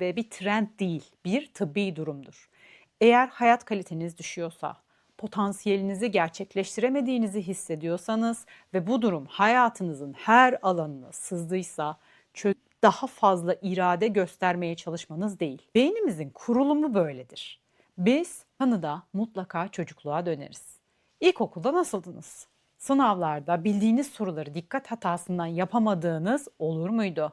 DHB bir trend değil, bir tıbbi durumdur. Eğer hayat kaliteniz düşüyorsa, potansiyelinizi gerçekleştiremediğinizi hissediyorsanız ve bu durum hayatınızın her alanına sızdıysa daha fazla irade göstermeye çalışmanız değil. Beynimizin kurulumu böyledir. Biz tanıda mutlaka çocukluğa döneriz. İlkokulda nasıldınız? Sınavlarda bildiğiniz soruları dikkat hatasından yapamadığınız olur muydu?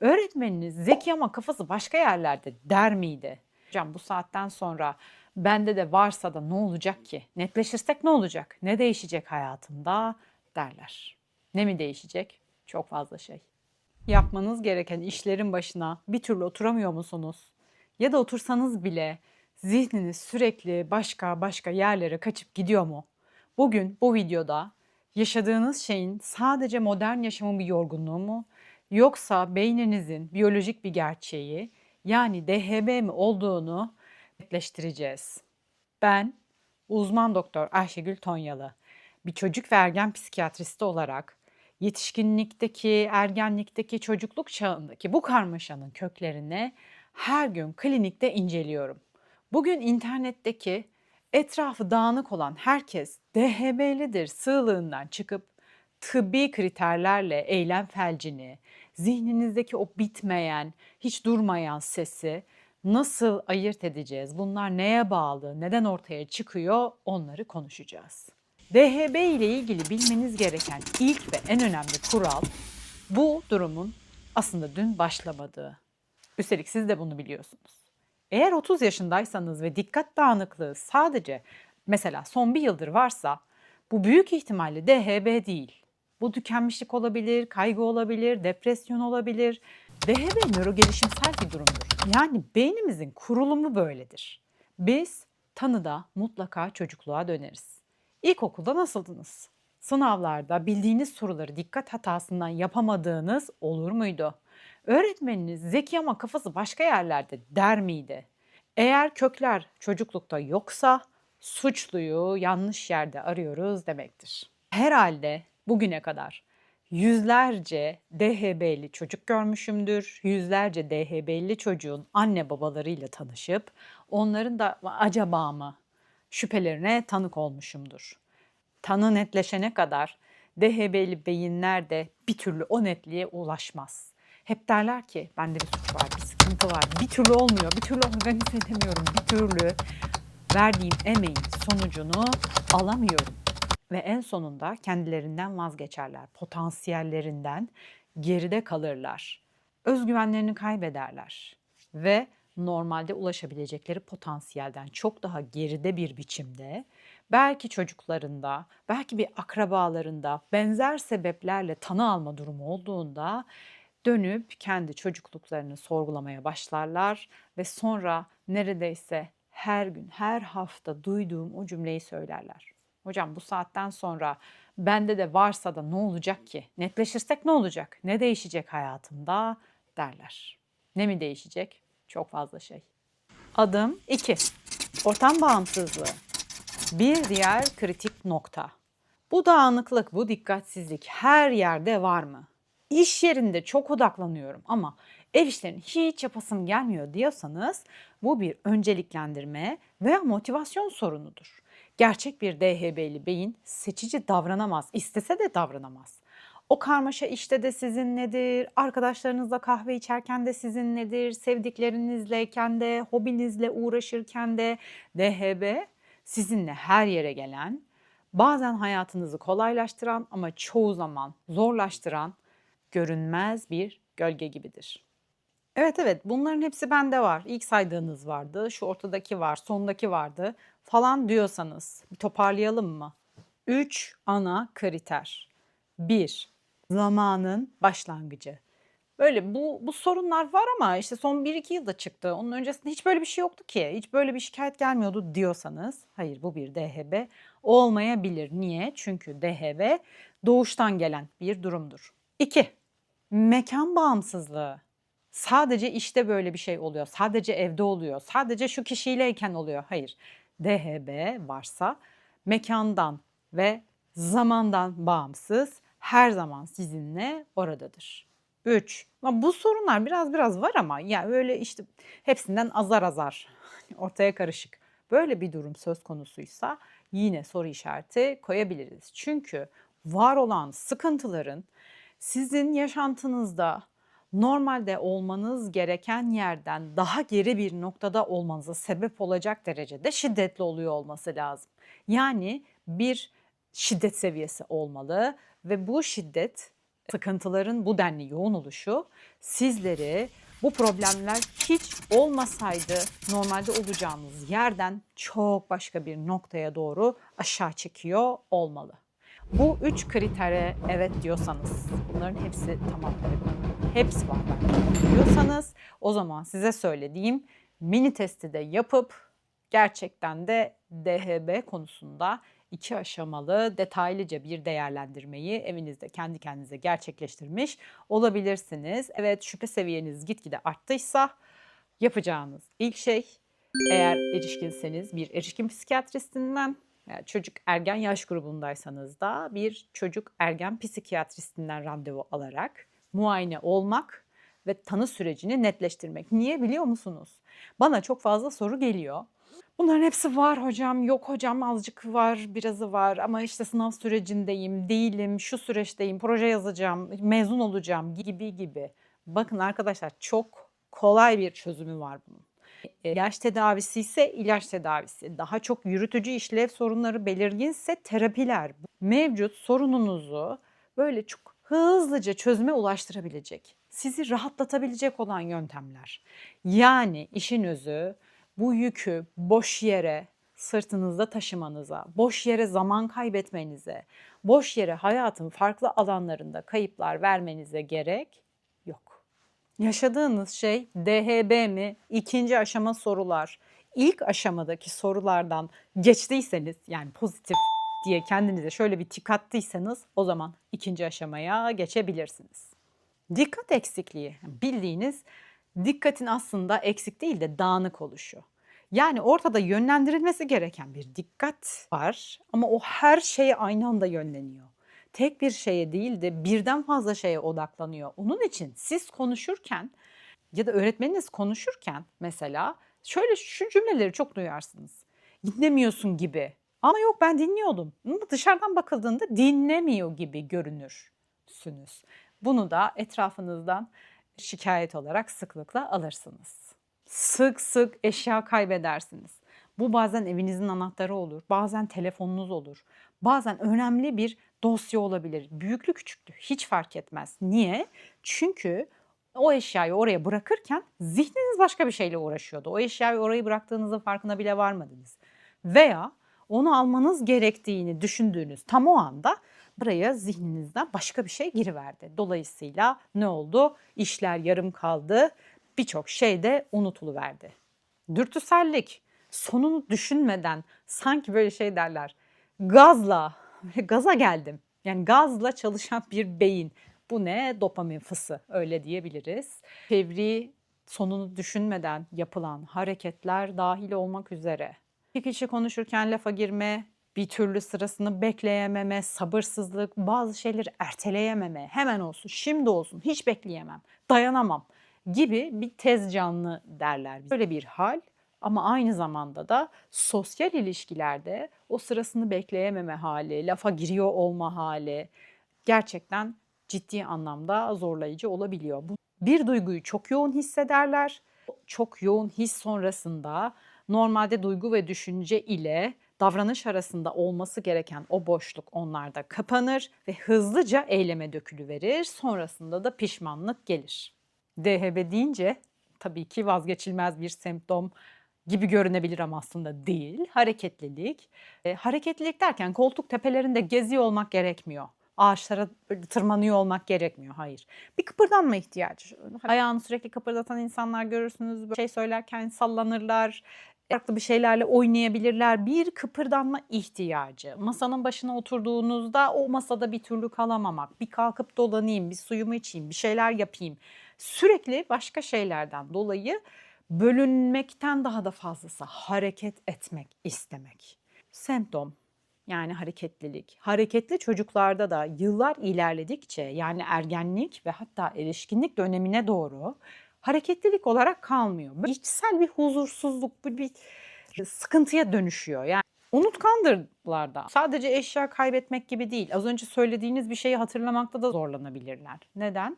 Öğretmeniniz zeki ama kafası başka yerlerde der miydi? Hocam bu saatten sonra bende de varsa da ne olacak ki? Netleşirsek ne olacak? Ne değişecek hayatımda derler. Ne mi değişecek? Çok fazla şey. Yapmanız gereken işlerin başına bir türlü oturamıyor musunuz? Ya da otursanız bile zihniniz sürekli başka başka yerlere kaçıp gidiyor mu? Bugün bu videoda yaşadığınız şeyin sadece modern yaşamın bir yorgunluğu mu? Yoksa beyninizin biyolojik bir gerçeği yani DHB mi olduğunu netleştireceğiz. Ben uzman doktor Ayşegül Tonyalı. Bir çocuk ve ergen psikiyatristi olarak yetişkinlikteki, ergenlikteki, çocukluk çağındaki bu karmaşanın köklerini her gün klinikte inceliyorum. Bugün internetteki etrafı dağınık olan herkes DHB'lidir sığlığından çıkıp tıbbi kriterlerle eylem felcini, zihninizdeki o bitmeyen, hiç durmayan sesi nasıl ayırt edeceğiz? Bunlar neye bağlı, neden ortaya çıkıyor? Onları konuşacağız. DHB ile ilgili bilmeniz gereken ilk ve en önemli kural bu durumun aslında dün başlamadığı. Üstelik siz de bunu biliyorsunuz. Eğer 30 yaşındaysanız ve dikkat dağınıklığı sadece mesela son bir yıldır varsa bu büyük ihtimalle DHB değil. Bu tükenmişlik olabilir, kaygı olabilir, depresyon olabilir. DHB nörogelişimsel bir durumdur. Yani beynimizin kurulumu böyledir. Biz tanıda mutlaka çocukluğa döneriz. İlkokulda nasıldınız? Sınavlarda bildiğiniz soruları dikkat hatasından yapamadığınız olur muydu? Öğretmeniniz zeki ama kafası başka yerlerde der miydi? Eğer kökler çocuklukta yoksa suçluyu yanlış yerde arıyoruz demektir. Herhalde bugüne kadar yüzlerce DHB'li çocuk görmüşümdür. Yüzlerce DHB'li çocuğun anne babalarıyla tanışıp onların da acaba mı şüphelerine tanık olmuşumdur. Tanı netleşene kadar DHB'li beyinler de bir türlü o netliğe ulaşmaz. Hep derler ki bende bir suç var, bir sıkıntı var. Bir türlü olmuyor, bir türlü organize edemiyorum, bir türlü verdiğim emeğin sonucunu alamıyorum. Ve en sonunda kendilerinden vazgeçerler, potansiyellerinden geride kalırlar. Özgüvenlerini kaybederler ve normalde ulaşabilecekleri potansiyelden çok daha geride bir biçimde belki çocuklarında, belki bir akrabalarında benzer sebeplerle tanı alma durumu olduğunda dönüp kendi çocukluklarını sorgulamaya başlarlar ve sonra neredeyse her gün, her hafta duyduğum o cümleyi söylerler. Hocam bu saatten sonra bende de varsa da ne olacak ki? Netleşirsek ne olacak? Ne değişecek hayatımda derler. Ne mi değişecek? Çok fazla şey. Adım 2. Ortam bağımsızlığı. Bir diğer kritik nokta. Bu dağınıklık, bu dikkatsizlik her yerde var mı? İş yerinde çok odaklanıyorum ama ev işlerini hiç yapasım gelmiyor diyorsanız bu bir önceliklendirme veya motivasyon sorunudur. Gerçek bir DHB'li beyin seçici davranamaz, istese de davranamaz. O karmaşa işte de sizinledir, arkadaşlarınızla kahve içerken de sizinledir, sevdiklerinizleyken de, hobinizle uğraşırken de DHB sizinle her yere gelen, bazen hayatınızı kolaylaştıran ama çoğu zaman zorlaştıran görünmez bir gölge gibidir. Evet evet bunların hepsi bende var. İlk saydığınız vardı, şu ortadaki var, sondaki vardı falan diyorsanız bir toparlayalım mı? 3 ana kriter. 1. Zamanın başlangıcı. Böyle bu, bu sorunlar var ama işte son 1-2 yılda çıktı. Onun öncesinde hiç böyle bir şey yoktu ki. Hiç böyle bir şikayet gelmiyordu diyorsanız hayır bu bir DHB olmayabilir. Niye? Çünkü DHB doğuştan gelen bir durumdur. 2. Mekan bağımsızlığı. Sadece işte böyle bir şey oluyor. Sadece evde oluyor. Sadece şu kişiyleyken oluyor. Hayır. DHB varsa mekandan ve zamandan bağımsız her zaman sizinle oradadır. 3. Bu sorunlar biraz biraz var ama ya öyle işte hepsinden azar azar ortaya karışık. Böyle bir durum söz konusuysa yine soru işareti koyabiliriz. Çünkü var olan sıkıntıların sizin yaşantınızda normalde olmanız gereken yerden daha geri bir noktada olmanıza sebep olacak derecede şiddetli oluyor olması lazım. Yani bir şiddet seviyesi olmalı ve bu şiddet sıkıntıların bu denli yoğun oluşu sizleri bu problemler hiç olmasaydı normalde olacağınız yerden çok başka bir noktaya doğru aşağı çekiyor olmalı. Bu üç kritere evet diyorsanız, bunların hepsi tamam evet, hepsi var bende diyorsanız o zaman size söylediğim mini testi de yapıp gerçekten de DHB konusunda iki aşamalı detaylıca bir değerlendirmeyi evinizde kendi kendinize gerçekleştirmiş olabilirsiniz. Evet şüphe seviyeniz gitgide arttıysa yapacağınız ilk şey eğer erişkinseniz bir erişkin psikiyatristinden çocuk ergen yaş grubundaysanız da bir çocuk ergen psikiyatristinden randevu alarak muayene olmak ve tanı sürecini netleştirmek. Niye biliyor musunuz? Bana çok fazla soru geliyor. Bunların hepsi var hocam, yok hocam azıcık var, birazı var ama işte sınav sürecindeyim, değilim, şu süreçteyim, proje yazacağım, mezun olacağım gibi gibi. Bakın arkadaşlar çok kolay bir çözümü var bunun. İlaç tedavisi ise ilaç tedavisi. Daha çok yürütücü işlev sorunları belirginse terapiler. Mevcut sorununuzu böyle çok hızlıca çözüme ulaştırabilecek, sizi rahatlatabilecek olan yöntemler. Yani işin özü bu yükü boş yere sırtınızda taşımanıza, boş yere zaman kaybetmenize, boş yere hayatın farklı alanlarında kayıplar vermenize gerek. Yaşadığınız şey DHB mi? İkinci aşama sorular. İlk aşamadaki sorulardan geçtiyseniz yani pozitif diye kendinize şöyle bir tik attıysanız o zaman ikinci aşamaya geçebilirsiniz. Dikkat eksikliği bildiğiniz dikkatin aslında eksik değil de dağınık oluşu. Yani ortada yönlendirilmesi gereken bir dikkat var ama o her şeye aynı anda yönleniyor. Tek bir şeye değil de birden fazla şeye odaklanıyor. Onun için siz konuşurken ya da öğretmeniniz konuşurken mesela şöyle şu cümleleri çok duyarsınız. Dinlemiyorsun gibi. Ama yok ben dinliyordum. Ama dışarıdan bakıldığında dinlemiyor gibi görünürsünüz. Bunu da etrafınızdan şikayet olarak sıklıkla alırsınız. Sık sık eşya kaybedersiniz. Bu bazen evinizin anahtarı olur, bazen telefonunuz olur. Bazen önemli bir dosya olabilir. Büyüklü küçüklü hiç fark etmez. Niye? Çünkü o eşyayı oraya bırakırken zihniniz başka bir şeyle uğraşıyordu. O eşyayı orayı bıraktığınızın farkına bile varmadınız. Veya onu almanız gerektiğini düşündüğünüz tam o anda buraya zihninizden başka bir şey giriverdi. Dolayısıyla ne oldu? İşler yarım kaldı. Birçok şey de unutuluverdi. Dürtüsellik, sonunu düşünmeden sanki böyle şey derler. Gazla, gaza geldim. Yani gazla çalışan bir beyin. Bu ne? Dopamin fısı öyle diyebiliriz. Çevri sonunu düşünmeden yapılan hareketler dahil olmak üzere. İki kişi konuşurken lafa girme, bir türlü sırasını bekleyememe, sabırsızlık, bazı şeyleri erteleyememe, hemen olsun, şimdi olsun, hiç bekleyemem, dayanamam gibi bir tez canlı derler. Böyle bir hal ama aynı zamanda da sosyal ilişkilerde o sırasını bekleyememe hali, lafa giriyor olma hali gerçekten ciddi anlamda zorlayıcı olabiliyor. Bir duyguyu çok yoğun hissederler. Çok yoğun his sonrasında normalde duygu ve düşünce ile davranış arasında olması gereken o boşluk onlarda kapanır ve hızlıca eyleme dökülüverir. Sonrasında da pişmanlık gelir. DHB deyince tabii ki vazgeçilmez bir semptom gibi görünebilir ama aslında değil. Hareketlilik. E, hareketlilik derken koltuk tepelerinde geziyor olmak gerekmiyor. Ağaçlara tırmanıyor olmak gerekmiyor. Hayır. Bir kıpırdanma ihtiyacı. Ayağını sürekli kıpırdatan insanlar görürsünüz. Böyle şey söylerken sallanırlar farklı bir şeylerle oynayabilirler. Bir kıpırdanma ihtiyacı. Masanın başına oturduğunuzda o masada bir türlü kalamamak. Bir kalkıp dolanayım, bir suyumu içeyim, bir şeyler yapayım. Sürekli başka şeylerden dolayı bölünmekten daha da fazlası hareket etmek istemek. Semptom yani hareketlilik. Hareketli çocuklarda da yıllar ilerledikçe yani ergenlik ve hatta erişkinlik dönemine doğru hareketlilik olarak kalmıyor. Böyle İçsel bir huzursuzluk, bir, sıkıntıya dönüşüyor. Yani unutkandır da. Sadece eşya kaybetmek gibi değil. Az önce söylediğiniz bir şeyi hatırlamakta da zorlanabilirler. Neden?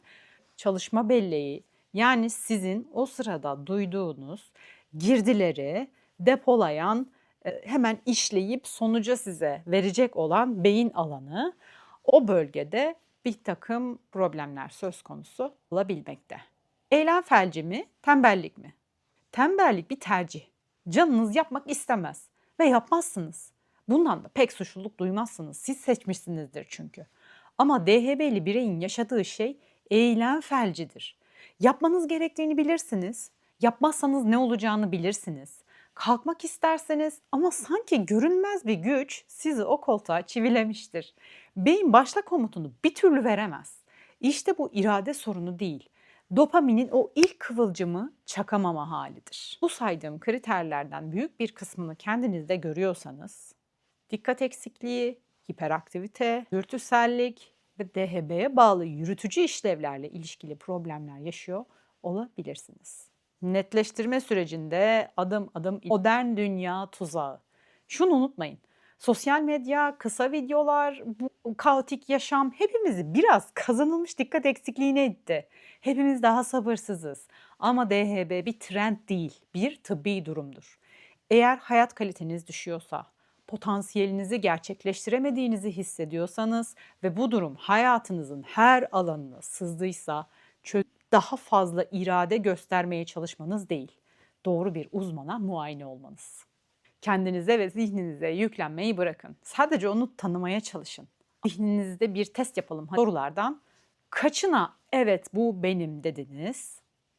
Çalışma belleği yani sizin o sırada duyduğunuz girdileri depolayan, e, hemen işleyip sonuca size verecek olan beyin alanı o bölgede bir takım problemler söz konusu olabilmekte. Eylem felci mi, tembellik mi? Tembellik bir tercih. Canınız yapmak istemez ve yapmazsınız. Bundan da pek suçluluk duymazsınız. Siz seçmişsinizdir çünkü. Ama DHB'li bireyin yaşadığı şey eylem felcidir. Yapmanız gerektiğini bilirsiniz. Yapmazsanız ne olacağını bilirsiniz. Kalkmak isterseniz ama sanki görünmez bir güç sizi o koltuğa çivilemiştir. Beyin başla komutunu bir türlü veremez. İşte bu irade sorunu değil. Dopaminin o ilk kıvılcımı çakamama halidir. Bu saydığım kriterlerden büyük bir kısmını kendinizde görüyorsanız dikkat eksikliği, hiperaktivite, dürtüsellik ve DHB'ye bağlı yürütücü işlevlerle ilişkili problemler yaşıyor olabilirsiniz. Netleştirme sürecinde adım adım modern dünya tuzağı. Şunu unutmayın. Sosyal medya, kısa videolar, bu kaotik yaşam hepimizi biraz kazanılmış dikkat eksikliğine itti. Hepimiz daha sabırsızız. Ama DHB bir trend değil, bir tıbbi durumdur. Eğer hayat kaliteniz düşüyorsa, potansiyelinizi gerçekleştiremediğinizi hissediyorsanız ve bu durum hayatınızın her alanına sızdıysa daha fazla irade göstermeye çalışmanız değil, doğru bir uzmana muayene olmanız. Kendinize ve zihninize yüklenmeyi bırakın. Sadece onu tanımaya çalışın. Zihninizde bir test yapalım. Sorulardan kaçına evet bu benim dediniz